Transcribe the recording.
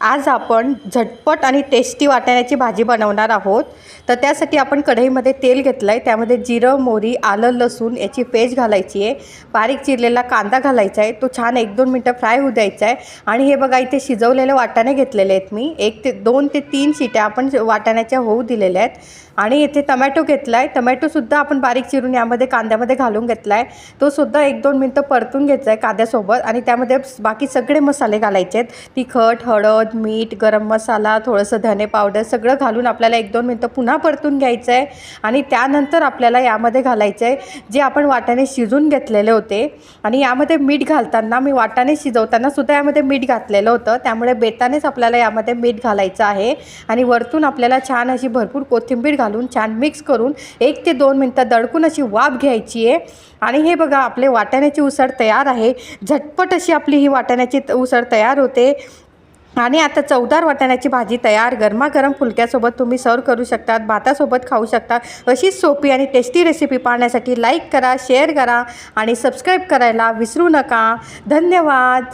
आज आपण झटपट आणि टेस्टी वाटाण्याची भाजी बनवणार आहोत. तर त्यासाठी आपण कढईमध्ये तेल घेतलं आहे त्यामध्ये जिरं मोहरी आलं लसूण याची पेस्ट घालायची आहे. बारीक चिरलेला कांदा घालायचा आहे. तो छान एक दोन मिनटं फ्राय होऊ द्यायचा आहे. आणि हे बघा इथे शिजवलेले वाटाणे घेतलेले आहेत मी. एक ते दोन ते तीन शिट्या आपण वाटाण्याच्या होऊ दिलेल्या आहेत. आणि इथे टमॅटो घेतला आहे टमॅटोसुद्धा आपण बारीक चिरून यामध्ये कांद्यामध्ये घालून घेतला आहे तो सुद्धा एक दोन मिनटं परतून घ्यायचा आहे कांद्यासोबत. आणि त्यामध्ये बाकी सगळे मसाले घालायचे आहेत. तिखट हळद मीठ गरम मसाला थोडंसं धने पावडर सगळं घालून आपल्याला एक दोन मिनटं पुन्हा परतून घ्यायचं आहे आणि त्यानंतर आपल्याला यामध्ये घालायचं आहे जे आपण वाटाणे शिजून घेतलेले होते. आणि यामध्ये मीठ घालताना मी वाटाणे शिजवताना सुद्धा यामध्ये मीठ घातलेलं होतं. त्यामुळे बेतानेच आपल्याला यामध्ये मीठ घालायचं आहे. आणि वरतून आपल्याला छान अशी भरपूर कोथिंबीर घालून छान मिक्स करून एक ते दोन मिनटं दडकून अशी वाफ घ्यायची आहे. आणि हे बघा आपले वाटाण्याची उसळ तयार आहे. झटपट अशी आपली ही वाटाण्याची त- उसळ तयार होते. आणि आता चवदार वाटाण्याची भाजी तयार गरमागरम फुलक्यासोबत तुम्ही सर्व करू शकतात भातासोबत खाऊ शकता अशीच सोपी आणि टेस्टी रेसिपी पाहण्यासाठी लाईक करा शेअर करा आणि सबस्क्राईब करायला विसरू नका. धन्यवाद.